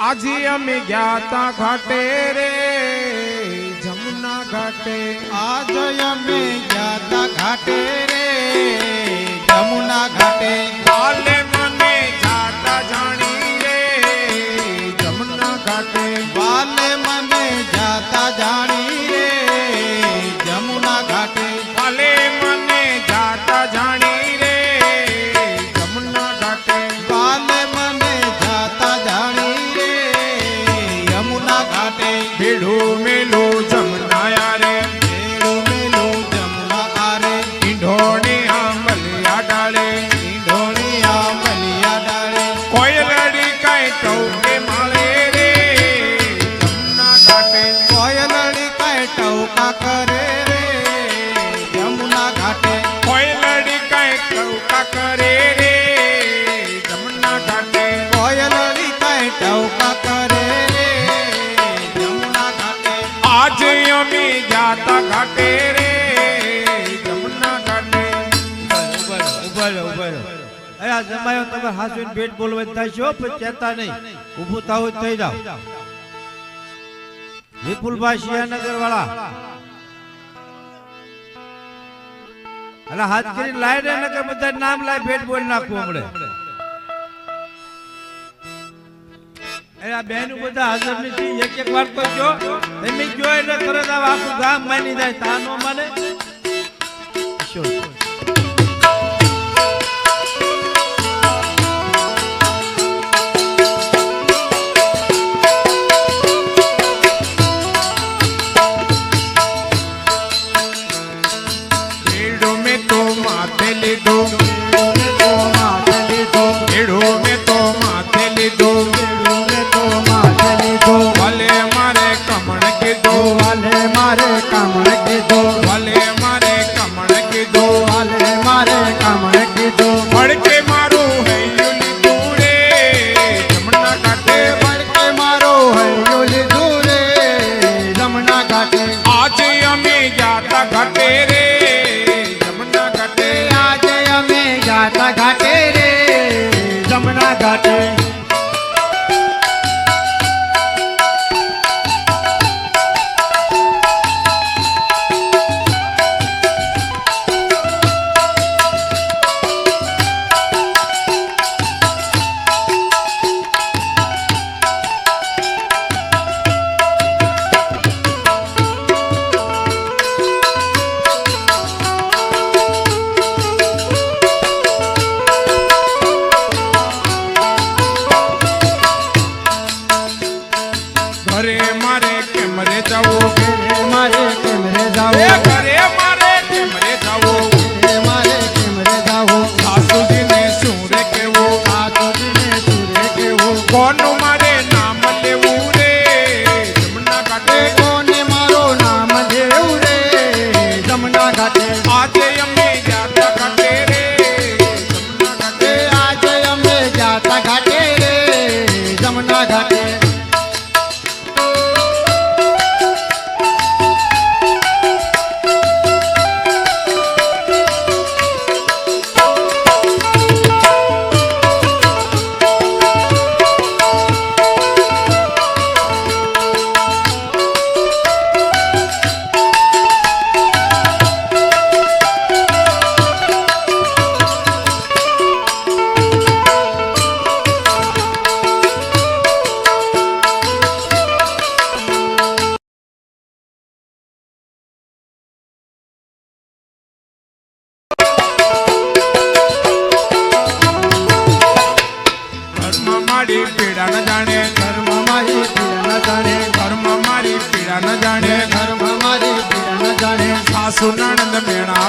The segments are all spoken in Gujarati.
આજે અમે ગયા ઘાટે રે જમુના ઘાટે. આજે અમે ગયા ઘાટે રે જમુના ઘાટે. ಹೇಳುವೆ અરે આ જમાયો તમે હાસુન ભેટ બોલવા થશો પણ ચેતા નહીં. ઊભું થાવ થઈ જાઓ. વિપુલભાઈ શિયાનગર વાળા એટલે હાથ કરીને લાય ને, નકર બધા નામ લાય, ભેટ બોલ નાખવું હમણે. એટલે આ બધા હાજર નથી. એક એક વાર તો જો તમે જો એટલે તરત આખું ગામ માની જાય તાનો માને. જાણે ઘર મારી બેન જાણે સાસુ નણંદ મેણા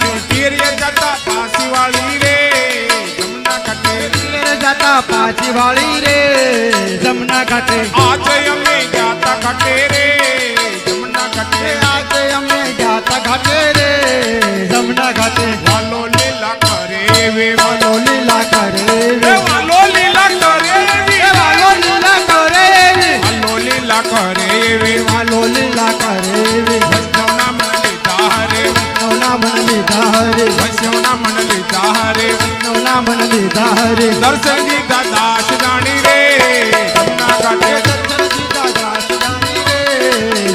જમના ઘાટે. પીરે જતા પાસી વાળી રે જમના પિયર જાતા પાછી વાળી રે જમના ઘાટે આજે અમે જાતા ઘાટે લીધા હરે દર્શન દીધા દાસ જાણી રે. જમના ઘાટે દર્શન દીધા દાસ જાણી રે.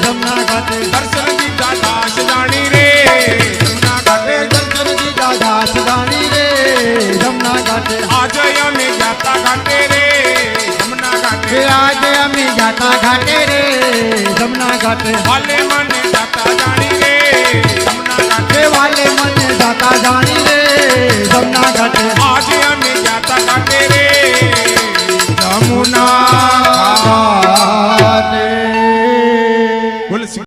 જમના ઘાટે દર્શન દીધા દાસ જાણી રે. જમના ઘાટે દર્શન દાસ જાણી રે. જમના આજે અમે જાતા ઘાટે રે. જમના આજે અમે જાતા ઘાટે રે. જમના ઘાટે વાલે